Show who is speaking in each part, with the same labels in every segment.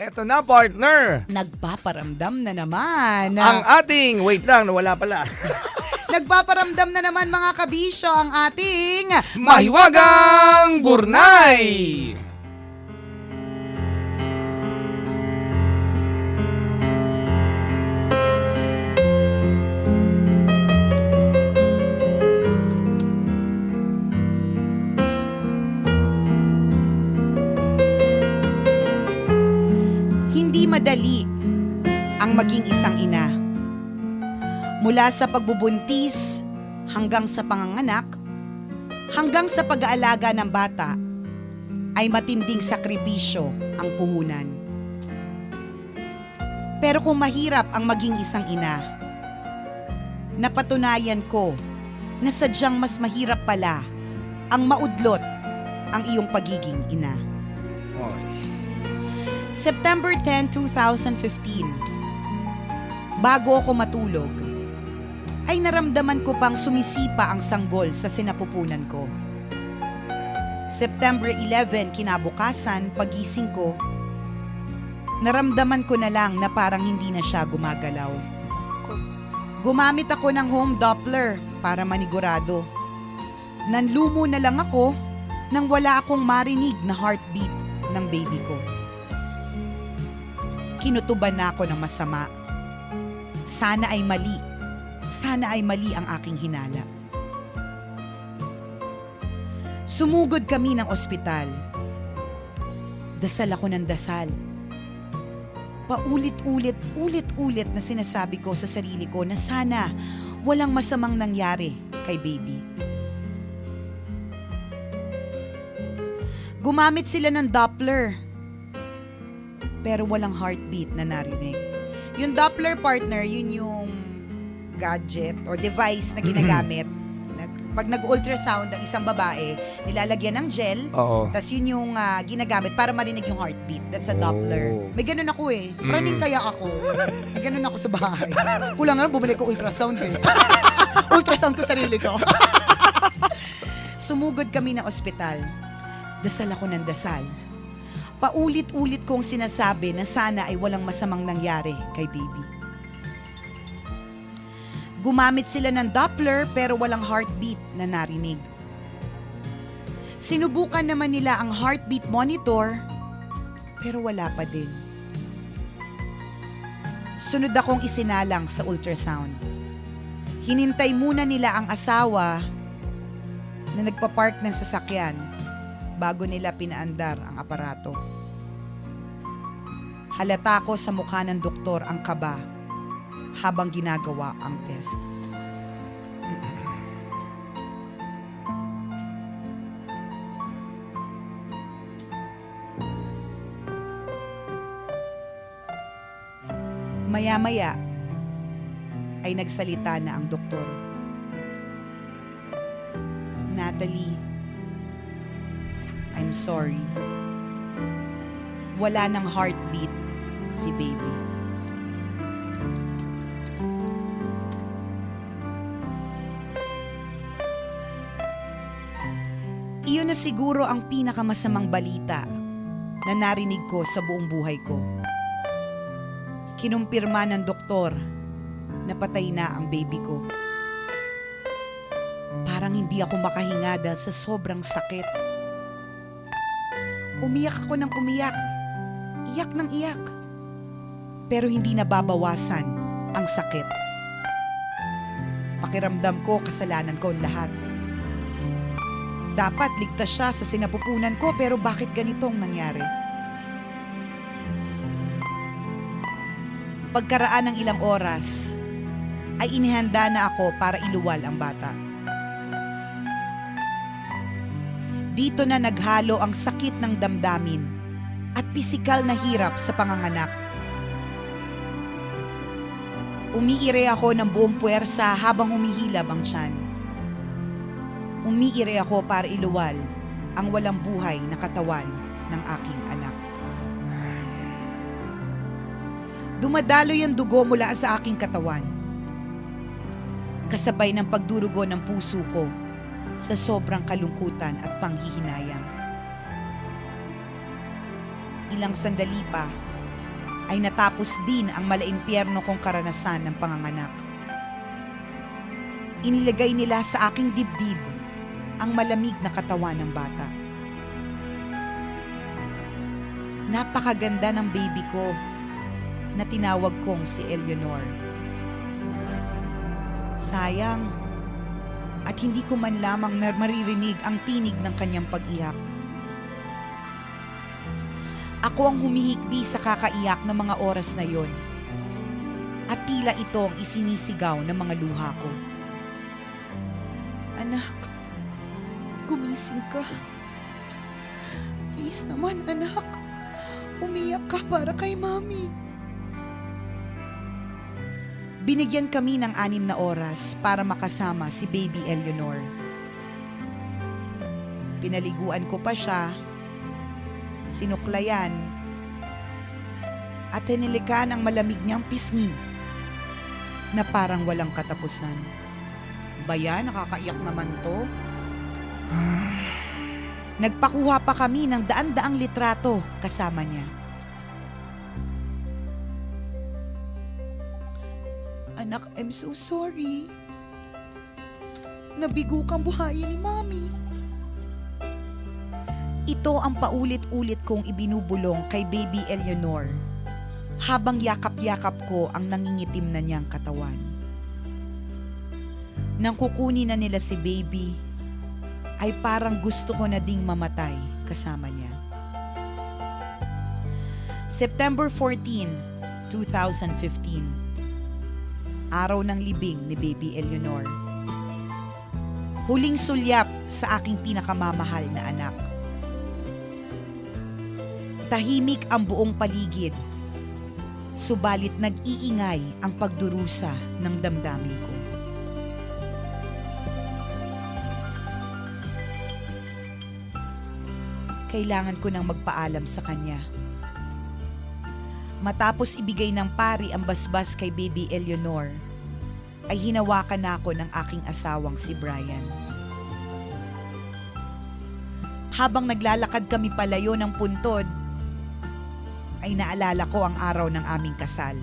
Speaker 1: Eto na, partner.
Speaker 2: Nagpaparamdam na naman.
Speaker 1: Ang ating, wait lang, nawala pala.
Speaker 2: Nagpaparamdam na naman mga kabisyo ang ating
Speaker 1: Mahiwagang Burnay!
Speaker 2: Madali ang maging isang ina. Mula sa pagbubuntis hanggang sa panganganak, hanggang sa pag-aalaga ng bata, ay matinding sakripisyo ang puhunan. Pero kung mahirap ang maging isang ina, napatunayan ko na sadyang mas mahirap pala ang maudlot ang iyong pagiging ina.
Speaker 1: Oy.
Speaker 2: September 10, 2015. Bago ako matulog, ay naramdaman ko pang sumisipa ang sanggol sa sinapupunan ko. September 11, kinabukasan, pagising ko, naramdaman ko na lang na parang hindi na siya gumagalaw. Gumamit ako ng home Doppler para manigurado. Nanlumo na lang ako nang wala akong marinig na heartbeat ng baby ko kinutuban na ako ng masama. Sana ay mali. Sana ay mali ang aking hinala. Sumugod kami ng ospital. Dasal ako ng dasal. Paulit-ulit, ulit-ulit na sinasabi ko sa sarili ko na sana walang masamang nangyari kay baby. Gumamit sila ng Doppler pero walang heartbeat na narinig. Yung Doppler partner, yun yung gadget or device na ginagamit. Nag, pag nag-ultrasound ang isang babae, nilalagyan ng gel,
Speaker 1: Oo.
Speaker 2: tapos yun yung ah, ginagamit para marinig yung heartbeat. That's a Doppler.
Speaker 1: Oh.
Speaker 2: May ganun ako eh.
Speaker 1: Mm.
Speaker 2: Praning kaya ako. May ganun ako sa bahay. Kulang na lang, bumalik ko ultrasound eh. ultrasound ko sarili ko. Sumugod kami ng ospital. Dasal ako ng dasal. Paulit-ulit kong sinasabi na sana ay walang masamang nangyari kay baby. Gumamit sila ng Doppler pero walang heartbeat na narinig. Sinubukan naman nila ang heartbeat monitor pero wala pa din. Sunod akong isinalang sa ultrasound. Hinintay muna nila ang asawa na nagpa-park ng sasakyan bago nila pinaandar ang aparato. Halata ko sa mukha ng doktor ang kaba habang ginagawa ang test. Maya-maya ay nagsalita na ang doktor. Natalie, I'm sorry. Wala ng heartbeat si baby. Iyon na siguro ang pinakamasamang balita na narinig ko sa buong buhay ko. Kinumpirma ng doktor na patay na ang baby ko. Parang hindi ako makahinga dahil sa sobrang sakit. Umiyak ako ng umiyak. Iyak ng iyak. Pero hindi nababawasan ang sakit. Pakiramdam ko kasalanan ko ang lahat. Dapat ligtas siya sa sinapupunan ko pero bakit ganitong nangyari? Pagkaraan ng ilang oras, ay inihanda na ako para iluwal ang bata. Dito na naghalo ang sakit ng damdamin at pisikal na hirap sa panganganak. Umiire ako ng buong puwersa habang humihilab ang tiyan. Umiire ako para iluwal ang walang buhay na katawan ng aking anak. Dumadaloy ang dugo mula sa aking katawan. Kasabay ng pagdurugo ng puso ko sa sobrang kalungkutan at panghihinayang. Ilang sandali pa ay natapos din ang malaimpyerno kong karanasan ng panganganak. Inilagay nila sa aking dibdib ang malamig na katawan ng bata. Napakaganda ng baby ko na tinawag kong si Eleanor. Sayang, at hindi ko man lamang maririnig ang tinig ng kanyang pag-iyak. Ako ang humihikbi sa kakaiyak ng mga oras na yon. At tila ito ang isinisigaw ng mga luha ko. Anak, gumising ka. Please naman, anak. Umiyak ka para kay mami. Binigyan kami ng anim na oras para makasama si baby Eleanor. Pinaliguan ko pa siya, sinuklayan, at tinilikan ang malamig niyang pisngi na parang walang katapusan. Baya, nakakaiyak naman to. Nagpakuha pa kami ng daan-daang litrato kasama niya. Anak, I'm so sorry. Nabigo kang buhayin ni Mami. Ito ang paulit-ulit kong ibinubulong kay baby Eleanor habang yakap-yakap ko ang nangingitim na niyang katawan. Nang kukunin na nila si baby, ay parang gusto ko na ding mamatay kasama niya. September 14, 2015 Araw ng libing ni Baby Eleanor. Huling sulyap sa aking pinakamamahal na anak. Tahimik ang buong paligid, subalit nag-iingay ang pagdurusa ng damdamin ko. Kailangan ko nang magpaalam sa kanya. Matapos ibigay ng pari ang basbas kay baby Eleanor, ay hinawakan na ako ng aking asawang si Brian. Habang naglalakad kami palayo ng puntod, ay naalala ko ang araw ng aming kasal.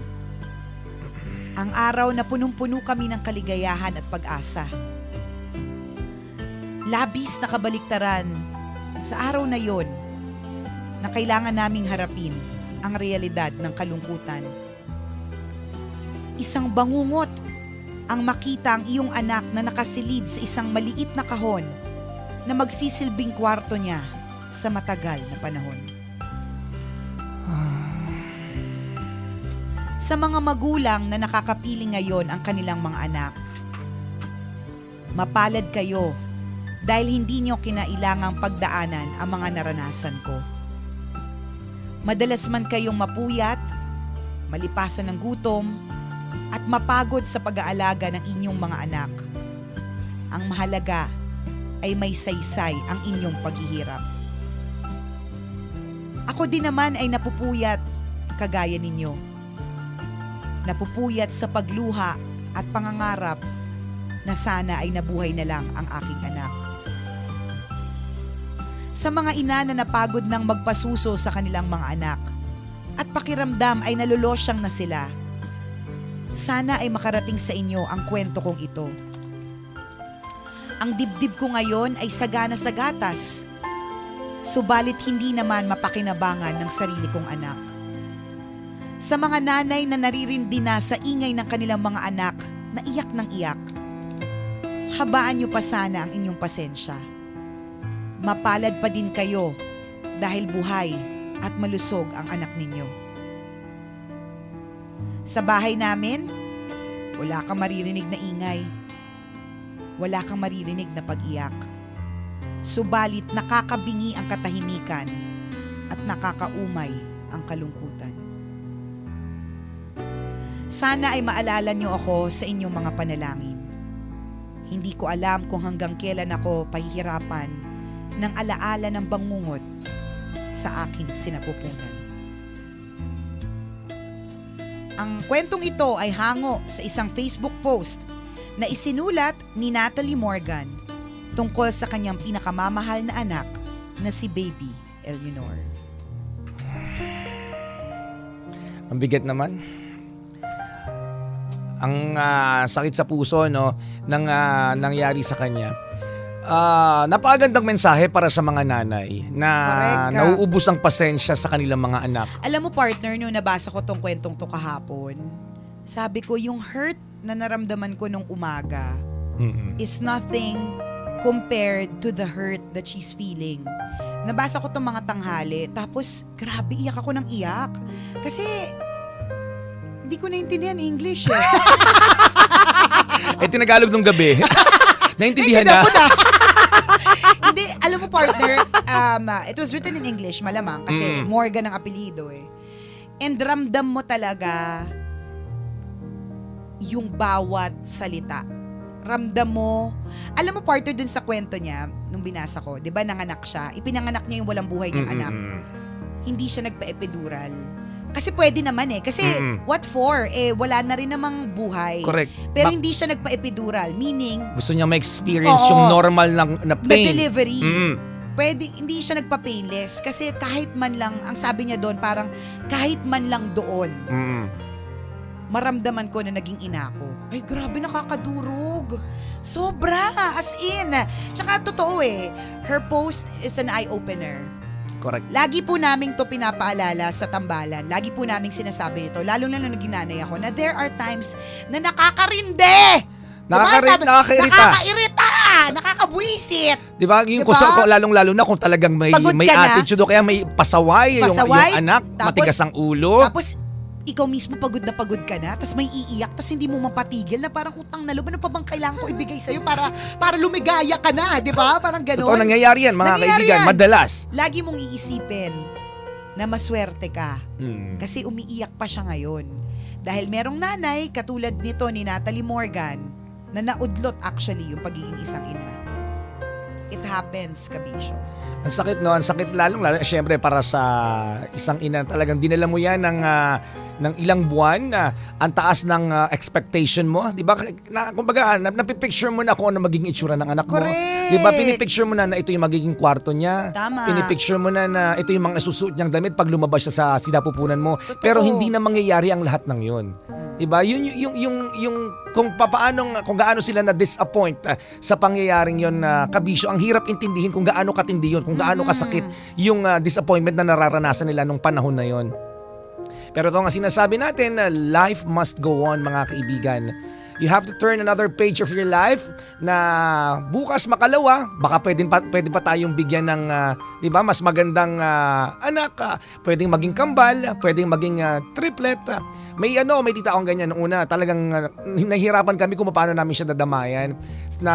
Speaker 2: Ang araw na punong-puno kami ng kaligayahan at pag-asa. Labis na kabaliktaran sa araw na yon na kailangan naming harapin ang realidad ng kalungkutan. Isang bangungot ang makita ang iyong anak na nakasilid sa isang maliit na kahon na magsisilbing kwarto niya sa matagal na panahon. Sa mga magulang na nakakapiling ngayon ang kanilang mga anak, mapalad kayo dahil hindi niyo kinailangang pagdaanan ang mga naranasan ko. Madalas man kayong mapuyat, malipasan ng gutom, at mapagod sa pag-aalaga ng inyong mga anak. Ang mahalaga ay may saysay ang inyong paghihirap. Ako din naman ay napupuyat kagaya ninyo. Napupuyat sa pagluha at pangangarap na sana ay nabuhay na lang ang aking anak. Sa mga ina na napagod ng magpasuso sa kanilang mga anak at pakiramdam ay nalolosyang na sila, sana ay makarating sa inyo ang kwento kong ito. Ang dibdib ko ngayon ay sagana sa gatas, subalit hindi naman mapakinabangan ng sarili kong anak. Sa mga nanay na naririndi na sa ingay ng kanilang mga anak na iyak ng iyak, habaan niyo pa sana ang inyong pasensya. Mapalad pa din kayo dahil buhay at malusog ang anak ninyo. Sa bahay namin, wala kang maririnig na ingay. Wala kang maririnig na pag-iyak. Subalit nakakabingi ang katahimikan at nakakaumay ang kalungkutan. Sana ay maalala niyo ako sa inyong mga panalangin. Hindi ko alam kung hanggang kailan ako pahihirapan ng alaala ng bangungot sa aking sinapupunan. Ang kwentong ito ay hango sa isang Facebook post na isinulat ni Natalie Morgan tungkol sa kanyang pinakamamahal na anak na si Baby Eleanor.
Speaker 1: Ang bigat naman. Ang ah, sakit sa puso no nang ah, nangyari sa kanya. Ah, napakagandang mensahe para sa mga nanay na
Speaker 2: Correct ka.
Speaker 1: nauubos ang pasensya sa kanilang mga anak.
Speaker 2: Alam mo partner, nung nabasa ko tong kwentong to kahapon, sabi ko yung hurt na naramdaman ko nung umaga
Speaker 1: Mm-mm.
Speaker 2: is nothing compared to the hurt that she's feeling. Nabasa ko tong mga tanghali, tapos grabe iyak ako ng iyak. Kasi hindi ko naintindihan English eh.
Speaker 1: Eh tinagalog nung gabi. Naintindihan na.
Speaker 2: na. Hindi, alam mo partner, um, uh, it was written in English, malamang, kasi
Speaker 1: Mm.
Speaker 2: Morgan ang apelido eh. And ramdam mo talaga yung bawat salita. Ramdam mo, alam mo partner dun sa kwento niya, nung binasa ko, di ba nanganak siya, ipinanganak niya yung walang buhay niyang anak.
Speaker 1: Mm-mm.
Speaker 2: Hindi siya nagpa-epidural. Kasi pwede naman eh. Kasi
Speaker 1: Mm-mm.
Speaker 2: what for? Eh, wala na rin namang buhay.
Speaker 1: Correct.
Speaker 2: Pero
Speaker 1: Ba-
Speaker 2: hindi siya nagpa-epidural. Meaning,
Speaker 1: Gusto niya ma-experience
Speaker 2: Oo.
Speaker 1: yung normal na, na
Speaker 2: may
Speaker 1: pain.
Speaker 2: delivery.
Speaker 1: Mm.
Speaker 2: pwede, hindi siya nagpa-painless. Kasi kahit man lang, ang sabi niya doon, parang kahit man lang doon,
Speaker 1: Mm.
Speaker 2: maramdaman ko na naging ina ko. Ay, grabe, nakakadurog. Sobra, as in. Tsaka totoo eh, her post is an eye-opener.
Speaker 1: Correct.
Speaker 2: Lagi po naming to pinapaalala sa tambalan. Lagi po naming sinasabi ito, lalo na nung naging nanay ako, na there are times na nakakarinde!
Speaker 1: Nakakari-
Speaker 2: Sabi-
Speaker 1: nakakairita.
Speaker 2: Nakakairita! Nakakabwisit!
Speaker 1: Di ba? Yung
Speaker 2: Diba?
Speaker 1: kung lalong-lalo na kung talagang may
Speaker 2: Pagod
Speaker 1: may
Speaker 2: ka na.
Speaker 1: attitude o kaya may pasaway, yung,
Speaker 2: Pasaway,
Speaker 1: yung anak,
Speaker 2: tapos-
Speaker 1: matigas ang ulo.
Speaker 2: Tapos, ikaw mismo pagod na pagod ka na, tapos may iiyak, tapos hindi mo mapatigil na parang utang na loob, ano pa bang kailangan ko ibigay sa'yo para, para lumigaya ka na, di ba? Parang
Speaker 1: Totoo,
Speaker 2: ganon.
Speaker 1: nangyayari yan, mga
Speaker 2: Nangyayari
Speaker 1: kaibigan.
Speaker 2: yan.
Speaker 1: Madalas.
Speaker 2: Lagi mong iisipin na maswerte ka
Speaker 1: Mm.
Speaker 2: kasi umiiyak pa siya ngayon. Dahil merong nanay, katulad nito ni Natalie Morgan, na naudlot actually yung pagiging isang ina. It happens, kabisyo.
Speaker 1: Ang sakit no, ang sakit lalong lalo syempre para sa isang ina talagang dinala mo yan ng ah, ng ilang buwan na ang taas ng ah, expectation mo, 'di ba? Na, kumbaga, na, napipicture mo na kung ano magiging itsura ng anak mo. 'Di ba? Pinipicture mo na na ito yung magiging kwarto niya.
Speaker 2: Tama.
Speaker 1: Pinipicture mo na na ito yung mga nasusuot niyang damit pag lumabas siya sa sinapupunan mo.
Speaker 2: Totoo.
Speaker 1: Pero hindi na mangyayari ang lahat ng 'yon. 'Di ba? Yun yung yung yung, yung kung papaano kung gaano sila na disappoint sa pangyayaring 'yon na kabisyo, ang hirap intindihin kung gaano katindi 'yon, kung gaano kasakit yung ah, disappointment na nararanasan nila nung panahon na 'yon. Pero ito nga sinasabi natin na life must go on mga kaibigan. You have to turn another page of your life na bukas makalawa, baka pwedeng pa, pwede pa tayong bigyan ng, ah, 'di ba, mas magandang ah, anak, ah, pwedeng maging kambal, pwedeng maging ah, triplet. ah. May ano, may tita akong ganyan nung una, talagang ah, nahihirapan kami kung paano namin siya dadamayan na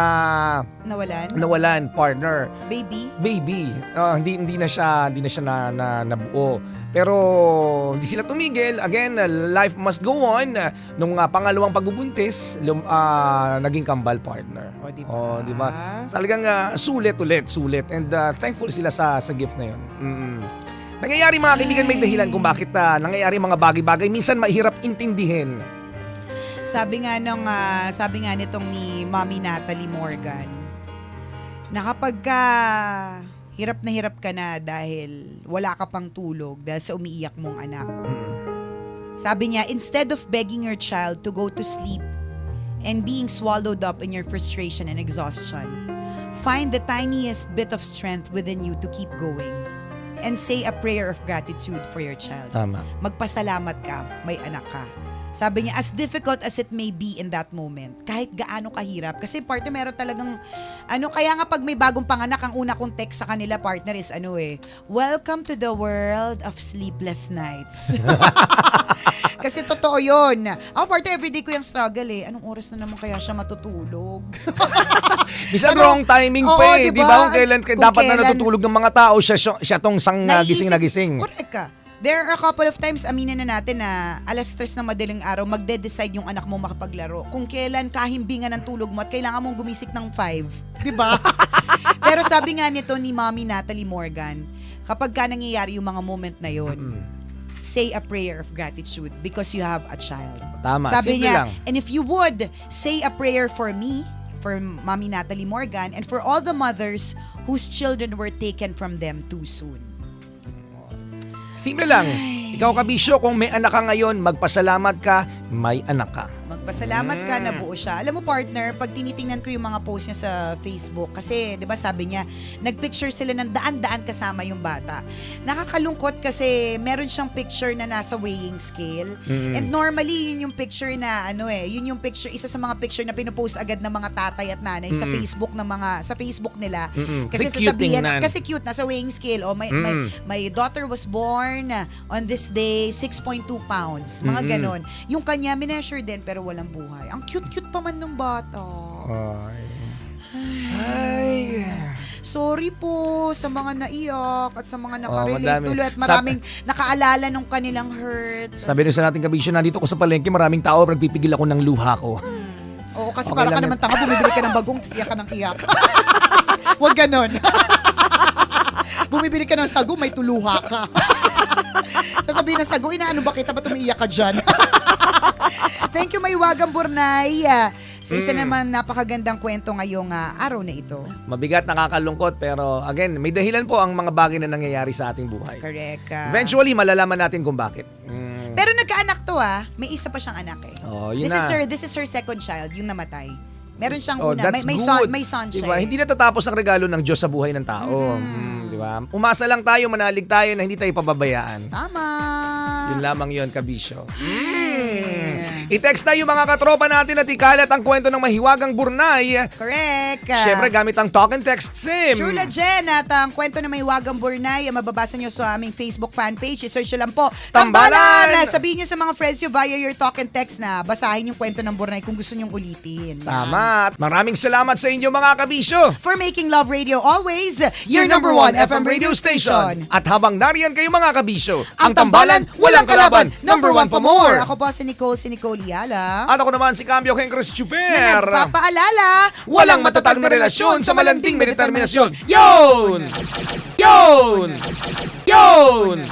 Speaker 2: Nawalan?
Speaker 1: nawalan partner
Speaker 2: Baby?
Speaker 1: baby. Ah, hindi hindi na siya hindi na siya na, na nabuo. Pero hindi sila tumigil. Again, uh, life must go on. Uh, Nung uh, pangalawang pagbubuntis, lum, ah, naging kambal partner.
Speaker 2: O, di ba?
Speaker 1: Oh, di ba? Talagang uh, sulit ulit, sulit. And uh, thankful sila sa sa gift na 'yon. Mm. Nangyayari mga kaibigan may dahilan kung bakit uh, nangyayari mga bagay-bagay. Minsan mahirap intindihin.
Speaker 2: Sabi nga nung ah, sabi nga nitong ni Mommy Natalie Morgan na kapag ka hirap na hirap ka na dahil wala ka pang tulog dahil sa umiiyak mong anak.
Speaker 1: Mm.
Speaker 2: Sabi niya, instead of begging your child to go to sleep and being swallowed up in your frustration and exhaustion, find the tiniest bit of strength within you to keep going and say a prayer of gratitude for your child
Speaker 1: Tama.
Speaker 2: magpasalamat ka, may anak ka. Sabi niya, as difficult as it may be in that moment, kahit gaano kahirap, kasi partner, meron talagang, ano, kaya nga pag may bagong panganak, ang una kong text sa kanila, partner, is ano eh, welcome to the world of sleepless nights. kasi totoo yun. Ako, partner, everyday ko yung struggle eh. Anong oras na naman kaya siya matutulog? Ano?
Speaker 1: wrong timing
Speaker 2: Oo,
Speaker 1: pa eh.
Speaker 2: di
Speaker 1: Di
Speaker 2: ba?
Speaker 1: Kung kailan
Speaker 2: Kung
Speaker 1: dapat na
Speaker 2: kailan-
Speaker 1: natutulog ng mga tao, siya, siya, tong sang uh, gising na gising.
Speaker 2: Correct ka. There are a couple of times, aminin na natin na alas stress ng madaling araw, magde-decide yung anak mo makapaglaro. Kung kailan kahimbingan ng tulog mo at kailangan mong gumisik ng 5. Di ba? Pero sabi nga nito ni Mommy Natalie Morgan, kapag ka nangyayari yung mga moment na yon,
Speaker 1: Mm.
Speaker 2: say a prayer of gratitude because you have a child.
Speaker 1: Tama.
Speaker 2: Sabi
Speaker 1: Simple
Speaker 2: niya,
Speaker 1: lang.
Speaker 2: and if you would, say a prayer for me, for Mommy Natalie Morgan, and for all the mothers whose children were taken from them too soon.
Speaker 1: Simple lang. Ikaw kabisyo, kung may anak ka ngayon, magpasalamat ka, may anak ka.
Speaker 2: Magpasalamat ka
Speaker 1: Mm.
Speaker 2: na buo siya. Alam mo partner, pag tinitingnan ko yung mga post niya sa Facebook, kasi 'di ba sabi niya, nagpicture sila ng daan-daan kasama yung bata. Nakakalungkot kasi meron siyang picture na nasa weighing scale.
Speaker 1: Mm.
Speaker 2: And normally, yun yung picture na ano eh, yun yung picture, isa sa mga picture na pinopost agad ng mga tatay at nanay sa
Speaker 1: Mm-mm.
Speaker 2: Facebook ng mga sa Facebook nila.
Speaker 1: Mm-mm.
Speaker 2: Kasi
Speaker 1: cute
Speaker 2: sasabihin,
Speaker 1: tingnan.
Speaker 2: kasi cute, nasa weighing scale. O, my, my,
Speaker 1: Mm.
Speaker 2: my daughter was born on this day, 6.2 pounds. Mga
Speaker 1: Mm-mm.
Speaker 2: ganon. Yung kanya, mineasure din, pero walang buhay. Ang cute-cute pa man ng bata.
Speaker 1: Ay. Ay.
Speaker 2: Sorry po sa mga naiyak at sa mga nakarelate
Speaker 1: madami.
Speaker 2: tuloy at maraming nakaalala nung kanilang hurt.
Speaker 1: Sabi rin sa nating kabisyo, nandito ko sa palengke, maraming tao, nagpipigil ako ng luha ko.
Speaker 2: Oo, kasi
Speaker 1: Okay
Speaker 2: para ka naman tanga, bumibili ka ng bagong, tapos iyak ka ng iyak. Huwag ganon. bumibili ka ng sago, may tuluha ka. tapos sabihin ng sago, inaano ba kita, ba't umiiyak ka dyan? Thank you, Maywagang Burnay. ah, Sa isa
Speaker 1: Mm.
Speaker 2: naman napakagandang kwento ngayong ah, araw na ito.
Speaker 1: Mabigat, nakakalungkot, pero again, may dahilan po ang mga bagay na nangyayari sa ating buhay.
Speaker 2: Correct. ah.
Speaker 1: Eventually, malalaman natin kung bakit. Mm.
Speaker 2: Pero nagkaanak to ah. May isa pa siyang anak eh.
Speaker 1: oh, yun
Speaker 2: This
Speaker 1: na.
Speaker 2: is her this is her second child, yung namatay. Meron siyang
Speaker 1: Oh,
Speaker 2: una. May, may
Speaker 1: good.
Speaker 2: son, may son siya.
Speaker 1: Diba?
Speaker 2: eh.
Speaker 1: Hindi natatapos ang regalo ng Diyos sa buhay ng tao.
Speaker 2: Mm.
Speaker 1: Mm, diba? Umasa lang tayo, manalig tayo na hindi tayo pababayaan.
Speaker 2: Tama.
Speaker 1: Yun lamang yon kabisyo.
Speaker 2: Yeah.
Speaker 1: I-text na yung mga katropa natin at ikalat ang kwento ng mahiwagang burnay.
Speaker 2: Correct.
Speaker 1: Siyempre gamit ang talk and text sim.
Speaker 2: True Jen at ang kwento na may wagang burnay ang mababasa nyo sa aming Facebook fan page. I-search nyo lang po.
Speaker 1: Tambalan!
Speaker 2: Sabihin nyo sa mga friends nyo via your talk and text na basahin yung kwento ng burnay kung gusto nyong ulitin.
Speaker 1: Tama. At maraming salamat sa inyo mga kabisyo.
Speaker 2: For making love radio always, your number one FM radio station.
Speaker 1: At habang nariyan kayo mga kabisyo,
Speaker 2: Ang tambalan, walang kalaban. Number one pa more. Ako po si Nicole, si Nicole Yala.
Speaker 1: At ako naman si Cambio Ken Chris
Speaker 2: na
Speaker 1: Chuper.
Speaker 2: nagpapaalala,
Speaker 1: Walang matatag na relasyon sa malanding may determinasyon. Yun! Yun! Yun!